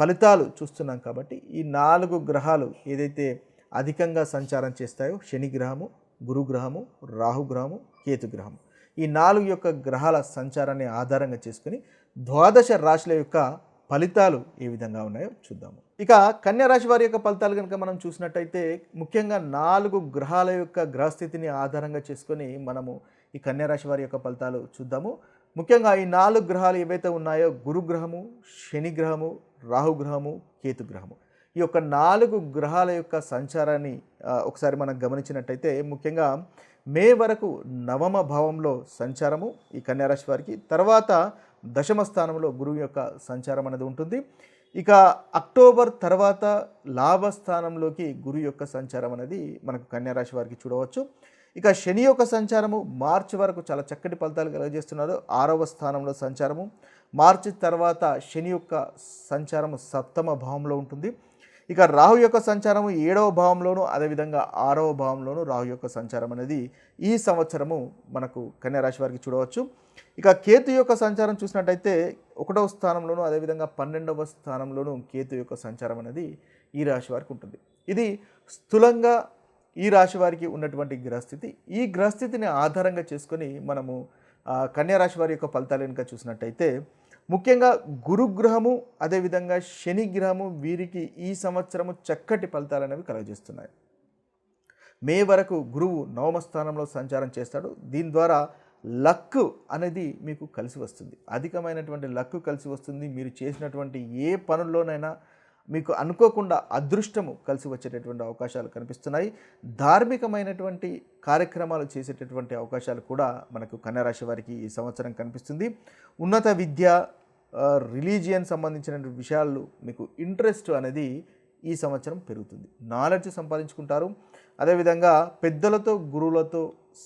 ఫలితాలు చూస్తున్నాం కాబట్టి ఈ నాలుగు గ్రహాలు ఏదైతే అధికంగా సంచారం చేస్తాయో శని గ్రహము గురుగ్రహము రాహుగ్రహము కేతుగ్రహము ఈ నాలుగు యొక్క గ్రహాల సంచారాన్ని ఆధారంగా చేసుకుని ద్వాదశ రాశుల యొక్క ఫలితాలు ఏ విధంగా ఉన్నాయో చూద్దాము. ఇక కన్యా రాశి వారి యొక్క ఫలితాలు కనుక మనం చూసినట్టయితే ముఖ్యంగా నాలుగు గ్రహాల యొక్క గ్రహస్థితిని ఆధారంగా చేసుకొని మనము ఈ కన్యా రాశి వారి యొక్క ఫలితాలు చూద్దాము. ముఖ్యంగా ఈ నాలుగు గ్రహాలు ఏవైతే ఉన్నాయో గురుగ్రహము శని గ్రహము రాహుగ్రహము కేతుగ్రహము. ఈ యొక్క నాలుగు గ్రహాల యొక్క సంచారాన్ని ఒకసారి మనం గమనించినట్టయితే ముఖ్యంగా మే వరకు నవమ భావంలో సంచారము ఈ కన్యారాశి వారికి తర్వాత దశమ స్థానంలో గురువు యొక్క సంచారం అనేది ఉంటుంది. ఇక అక్టోబర్ తర్వాత లాభస్థానంలోకి గురువు యొక్క సంచారం అనేది మనకు కన్యారాశి వారికి చూడవచ్చు. ఇక శని యొక్క సంచారము మార్చి వరకు చాలా చక్కటి ఫలితాలు కలుగజేస్తున్నారు. ఆరవ స్థానంలో సంచారము మార్చి తర్వాత శని యొక్క సంచారము సప్తమ భావంలో ఉంటుంది. ఇక రాహు యొక్క సంచారము ఏడవ భావంలోను అదేవిధంగా ఆరవ భావంలోను రాహు యొక్క సంచారం అనేది ఈ సంవత్సరము మనకు కన్యారాశి వారికి చూడవచ్చు. ఇక కేతు యొక్క సంచారం చూసినట్టయితే ఒకటవ స్థానంలోను అదేవిధంగా పన్నెండవ స్థానంలోను కేతు యొక్క సంచారం అనేది ఈ రాశి వారికి ఉంటుంది. ఇది స్థూలంగా ఈ రాశి వారికి ఉన్నటువంటి గ్రహస్థితి. ఈ గ్రహస్థితిని ఆధారంగా చేసుకొని మనము కన్యారాశి వారి యొక్క ఫలితాలు కనుక చూసినట్టయితే ముఖ్యంగా గురుగ్రహము అదేవిధంగా శనిగ్రహము వీరికి ఈ సంవత్సరము చక్కటి ఫలితాలు అనేవి కలుగజేస్తున్నాయి. మే వరకు గురువు నవమ స్థానంలో సంచారం చేస్తాడు. దీని ద్వారా లక్ అనేది మీకు కలిసి వస్తుంది. అధికమైనటువంటి లక్ కలిసి వస్తుంది. మీరు చేసినటువంటి ఏ పనుల్లోనైనా మీకు అనుకోకుండా అదృష్టము కలిసి వచ్చేటటువంటి అవకాశాలు కనిపిస్తున్నాయి. ధార్మికమైనటువంటి కార్యక్రమాలు చేసేటటువంటి అవకాశాలు కూడా మనకు కన్యరాశి వారికి ఈ సంవత్సరం కనిపిస్తుంది. ఉన్నత విద్య రిలీజియన్ సంబంధించిన విషయాలు మీకు ఇంట్రెస్ట్ అనేది ఈ సంవత్సరం పెరుగుతుంది. నాలెడ్జ్ సంపాదించుకుంటారు. అదేవిధంగా పెద్దలతో గురువులతో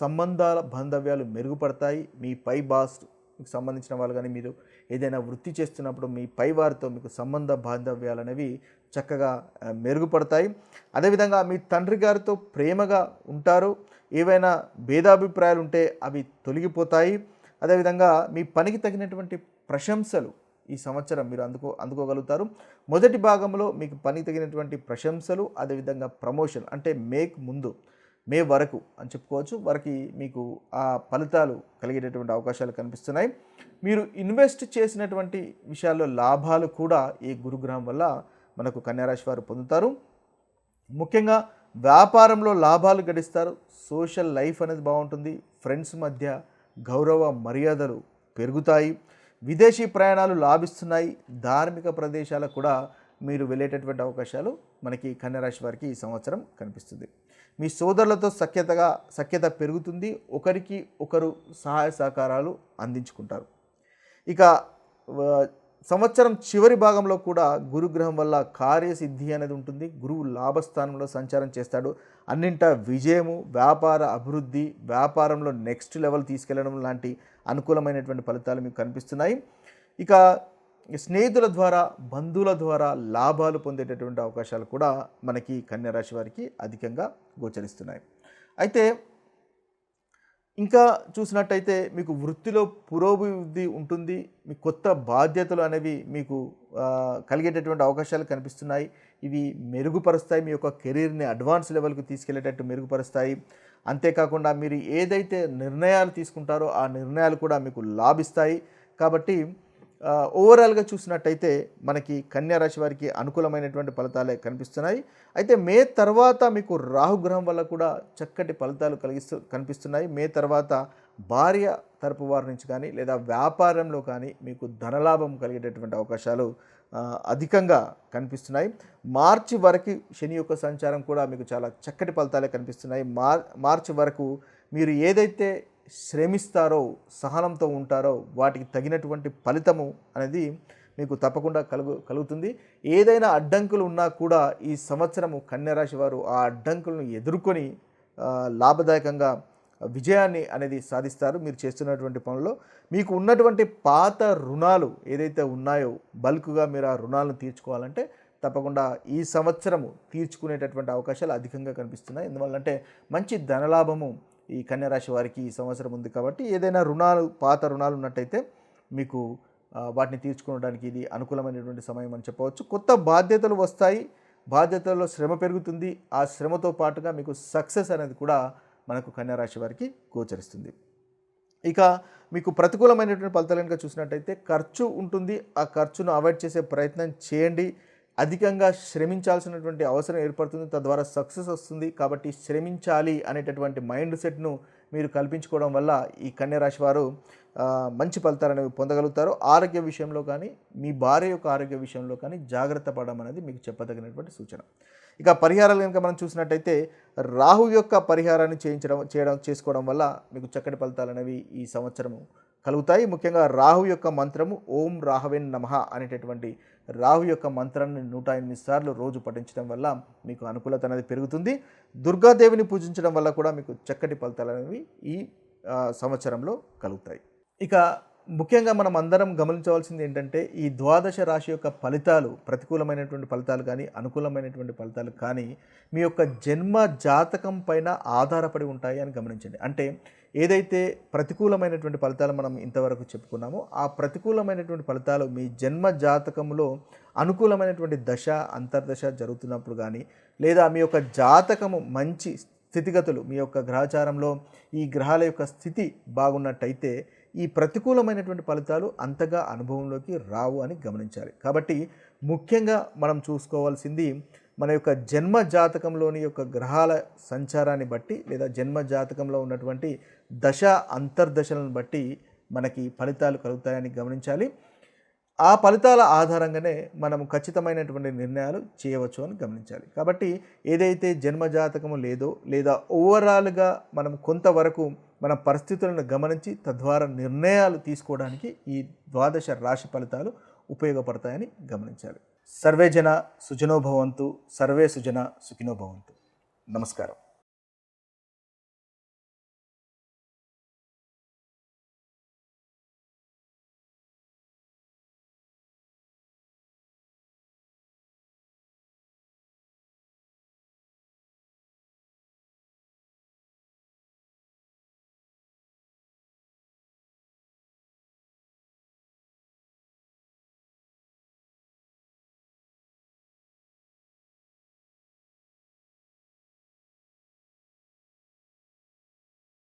సంబంధాల బాంధవ్యాలు మెరుగుపడతాయి. మీ పై బాస్ మీకు సంబంధించిన వాళ్ళు కానీ మీరు ఏదైనా వృత్తి చేస్తున్నప్పుడు మీ పై వారితో మీకు సంబంధ బాంధవ్యాలు అనేవి చక్కగా మెరుగుపడతాయి. అదేవిధంగా మీ తండ్రి గారితో ప్రేమగా ఉంటారు. ఏవైనా భేదాభిప్రాయాలు ఉంటే అవి తొలగిపోతాయి. అదేవిధంగా మీ పనికి తగినటువంటి ప్రశంసలు ఈ సంవత్సరం మీరు అందుకో అందుకోగలుగుతారు. మొదటి భాగంలో మీకు పని తగినటువంటి ప్రశంసలు అదేవిధంగా ప్రమోషన్ అంటే మేక్ ముందు మే వరకు అని చెప్పుకోవచ్చు. వరకు మీకు ఆ ఫలితాలు కలిగేటటువంటి అవకాశాలు కనిపిస్తున్నాయి. మీరు ఇన్వెస్ట్ చేసినటువంటి విషయాల్లో లాభాలు కూడా ఈ గురుగ్రహం వల్ల మనకు కన్యారాశి వారు పొందుతారు. ముఖ్యంగా వ్యాపారంలో లాభాలు గడిస్తారు. సోషల్ లైఫ్ అనేది బాగుంటుంది. ఫ్రెండ్స్ మధ్య గౌరవ మర్యాదలు పెరుగుతాయి. విదేశీ ప్రయాణాలు లాభిస్తున్నాయి. ధార్మిక ప్రదేశాలకు కూడా మీరు వెళ్ళేటటువంటి అవకాశాలు మనకి కన్యరాశి వారికి ఈ సంవత్సరం కనిపిస్తుంది. మీ సోదరులతో సఖ్యతగా సఖ్యత పెరుగుతుంది. ఒకరికి ఒకరు సహాయ సహకారాలు అందించుకుంటారు. ఇక సంవత్సరం చివరి భాగంలో కూడా గురుగ్రహం వల్ల కార్యసిద్ధి అనేది ఉంటుంది. గురువు లాభస్థానంలో సంచారం చేస్తాడు. అన్నింట విజయము వ్యాపార అభివృద్ధి వ్యాపారంలో నెక్స్ట్ లెవెల్ తీసుకెళ్ళడం లాంటి అనుకూలమైనటువంటి ఫలితాలు మీకు కనిపిస్తున్నాయి. ఇక స్నేహితుల ద్వారా బంధువుల ద్వారా లాభాలు పొందేటటువంటి అవకాశాలు కూడా మనకి కన్యరాశి వారికి అధికంగా గోచరిస్తున్నాయి. అయితే ఇంకా చూసినట్టయితే మీకు వృత్తిలో పురోభివృద్ధి ఉంటుంది మీ కొత్త బాధ్యతలు అనేవి మీకు కలిగేటటువంటి అవకాశాలు కనిపిస్తున్నాయి. ఇవి మెరుగుపరుస్తాయి మీ యొక్క కెరీర్ని అడ్వాన్స్ లెవెల్కి తీసుకెళ్ళేటట్టు మెరుగుపరుస్తాయి. అంతేకాకుండా మీరు ఏదైతే నిర్ణయాలు తీసుకుంటారో ఆ నిర్ణయాలు కూడా మీకు లాభిస్తాయి. కాబట్టి ఓవరాల్గా చూసినట్టయితే మనకి కన్యా రాశి వారికి అనుకూలమైనటువంటి ఫలితాలే కనిపిస్తున్నాయి. అయితే మే తర్వాత మీకు రాహుగ్రహం వల్ల కూడా చక్కటి ఫలితాలు కలిగిస్తూ కనిపిస్తున్నాయి. మే తర్వాత భార్య తరపు వారి నుంచి కానీ లేదా వ్యాపారంలో కానీ మీకు ధనలాభం కలిగేటటువంటి అవకాశాలు అధికంగా కనిపిస్తున్నాయి. మార్చి వరకు శని యొక్క సంచారం కూడా మీకు చాలా చక్కటి ఫలితాలే కనిపిస్తున్నాయి. మార్ మార్చి వరకు మీరు ఏదైతే శ్రమిస్తారో సహనంతో ఉంటారో వాటికి తగినటువంటి ఫలితము అనేది మీకు తప్పకుండా కలుగు కలుగుతుంది. ఏదైనా అడ్డంకులు ఉన్నా కూడా ఈ సంవత్సరము కన్యరాశి వారు ఆ అడ్డంకులను ఎదుర్కొని లాభదాయకంగా విజయాన్ని అనేది సాధిస్తారు మీరు చేస్తున్నటువంటి పనుల్లో. మీకు ఉన్నటువంటి పాత రుణాలు ఏదైతే ఉన్నాయో బల్క్గా మీరు ఆ రుణాలను తీర్చుకోవాలంటే తప్పకుండా ఈ సంవత్సరము తీర్చుకునేటటువంటి అవకాశాలు అధికంగా కనిపిస్తున్నాయి. ఎందువల్లంటే మంచి ధనలాభము ఈ కన్యరాశి వారికి ఈ సంవత్సరం ఉంది కాబట్టి ఏదైనా రుణాలు పాత రుణాలు ఉన్నట్టయితే మీకు వాటిని తీర్చుకోవడానికి ఇది అనుకూలమైనటువంటి సమయం అని చెప్పవచ్చు. కొత్త బాధ్యతలు వస్తాయి బాధ్యతల్లో శ్రమ పెరుగుతుంది ఆ శ్రమతో పాటుగా మీకు సక్సెస్ అనేది కూడా మనకు కన్యారాశి వారికి గోచరిస్తుంది. ఇక మీకు ప్రతికూలమైనటువంటి ఫలితాలు కనుక చూసినట్టయితే ఖర్చు ఉంటుంది ఆ ఖర్చును అవాయిడ్ చేసే ప్రయత్నం చేయండి. అధికంగా శ్రమించాల్సినటువంటి అవసరం ఏర్పడుతుంది తద్వారా సక్సెస్ వస్తుంది. కాబట్టి శ్రమించాలి అనేటటువంటి మైండ్ సెట్ను మీరు కల్పించుకోవడం వల్ల ఈ కన్యరాశి వారు మంచి ఫలితాలు అనేవి పొందగలుగుతారు. ఆరోగ్య విషయంలో కానీ మీ భార్య యొక్క ఆరోగ్య విషయంలో కానీ జాగ్రత్త పడడం అనేది మీకు చెప్పదగినటువంటి సూచన. ఇక పరిహారాలు కనుక మనం చూసినట్టయితే రాహు యొక్క పరిహారాన్ని చేయించడం చేయడం చేసుకోవడం వల్ల మీకు చక్కటి ఫలితాలు అనేవి ఈ సంవత్సరము కలుగుతాయి. ముఖ్యంగా రాహు యొక్క మంత్రము ఓం రాహవేన్ నమః అనేటటువంటి రాహు యొక్క మంత్రాన్ని నూట ఎనిమిది సార్లు రోజు పఠించడం వల్ల మీకు అనుకూలత అనేది పెరుగుతుంది. దుర్గాదేవిని పూజించడం వల్ల కూడా మీకు చక్కటి ఫలితాలు అనేవి ఈ సంవత్సరంలో కలుగుతాయి. ఇక ముఖ్యంగా మనం అందరం గమనించవలసింది ఏంటంటే ఈ ద్వాదశ రాశి యొక్క ఫలితాలు ప్రతికూలమైనటువంటి ఫలితాలు కానీ అనుకూలమైనటువంటి ఫలితాలు కానీ మీ యొక్క జన్మ జాతకం పైన ఆధారపడి ఉంటాయి అని గమనించండి. అంటే ఏదైతే ప్రతికూలమైనటువంటి ఫలితాలు మనం ఇంతవరకు చెప్పుకున్నామో ఆ ప్రతికూలమైనటువంటి ఫలితాలు మీ జన్మ జాతకంలో అనుకూలమైనటువంటి దశ అంతర్దశ జరుగుతున్నప్పుడు కానీ లేదా మీ యొక్క జాతకము మంచి స్థితిగతులు మీ యొక్క గ్రహచారంలో ఈ గ్రహాల యొక్క స్థితి బాగున్నట్టయితే ఈ ప్రతికూలమైనటువంటి ఫలితాలు అంతగా అనుభవంలోకి రావు అని గమనించాలి. కాబట్టి ముఖ్యంగా మనం చూసుకోవాల్సింది మన యొక్క జన్మ జాతకంలోని యొక్క గ్రహాల సంచారాన్ని బట్టి లేదా జన్మ జాతకంలో ఉన్నటువంటి దశ అంతర్దశలను బట్టి మనకి ఫలితాలు కలుగుతాయని గమనించాలి. ఆ ఫలితాల ఆధారంగానే మనం ఖచ్చితమైనటువంటి నిర్ణయాలు చేయవచ్చు అని గమనించాలి. కాబట్టి ఏదైతే జన్మ జాతకము లేదో లేదా ఓవరాల్గా మనం కొంతవరకు మన పరిస్థితులను గమనించి తద్వారా నిర్ణయాలు తీసుకోవడానికి ఈ ద్వాదశ రాశి ఫలితాలు ఉపయోగపడతాయని గమనించాలి. సర్వే జన సుజనోభవంతు సర్వే సుజన సుఖినోభవంతు నమస్కారం.